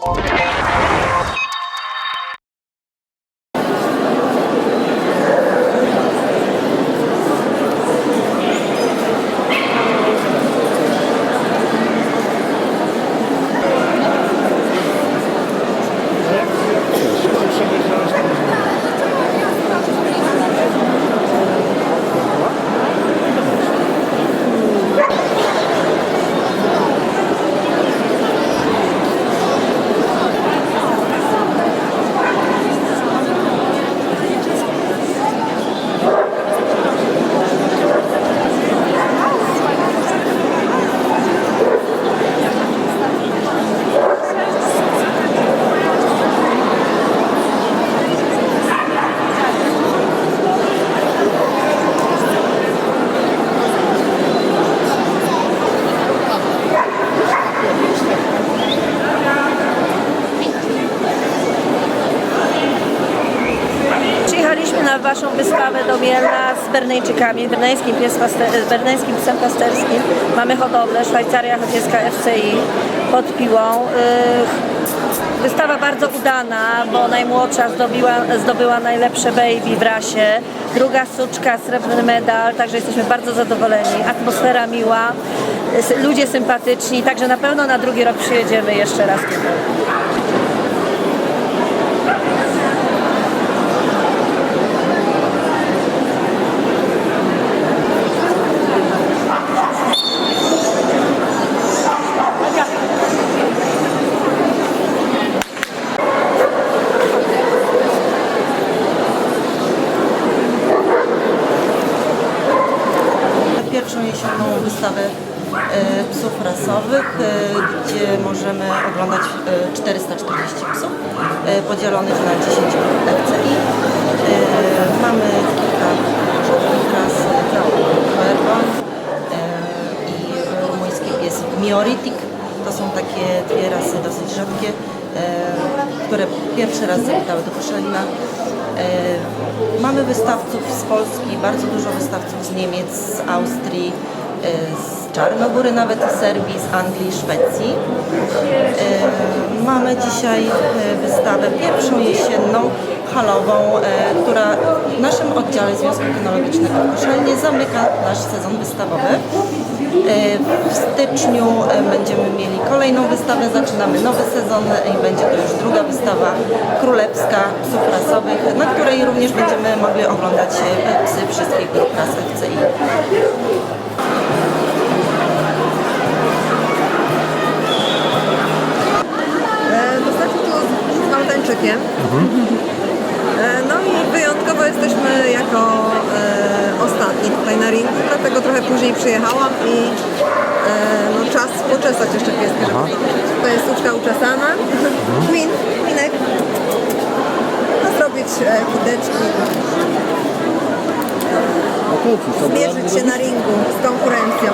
Przyjechaliśmy na Waszą wystawę do Mielna z Berneńczykami, berneńskim, pies paster, berneńskim psem pasterskim. Mamy hodowlę, Szwajcaria Chodzieska FCI pod Piłą. Yy, Wystawa bardzo udana, bo najmłodsza zdobiła, zdobyła najlepsze baby w rasie, druga suczka srebrny medal, także jesteśmy bardzo zadowoleni. Atmosfera miła, ludzie sympatyczni, także na pewno na drugi rok przyjedziemy jeszcze raz jesienną wystawę e, psów rasowych, e, gdzie możemy oglądać e, 440 psów e, podzielonych na 10 grup FCI. E, Mamy kilka rzadkich ras, Herban i rumuński pies Mioritik. To są takie dwie rasy dosyć rzadkie, które pierwszy raz zawitały do Koszalina. Mamy wystawców z Polski, bardzo dużo wystawców z Niemiec, z Austrii, z Czarnogóry, nawet z Serbii, z Anglii, Szwecji. E, Mamy dzisiaj e, wystawę pierwszą jesienną, halową, e, która w naszym oddziale Związku Kynologicznego w Koszalinie zamyka nasz sezon wystawowy. W styczniu będziemy mieli kolejną wystawę, zaczynamy nowy sezon i będzie to już druga wystawa królewska psów rasowych, na której również będziemy mogli oglądać psy wszystkich grup ras. Maltańczykiem. E, No i wyjątkowo jesteśmy jako e, ostatni tutaj na ringu, dlatego trochę później przyjechałam i e, no, czas poczesać jeszcze pieskę, żeby zobaczyć. To jest sztuczka uczesana. Queen, Queenek. No, zrobić e, kudeczki, zmierzyć się na ringu z konkurencją.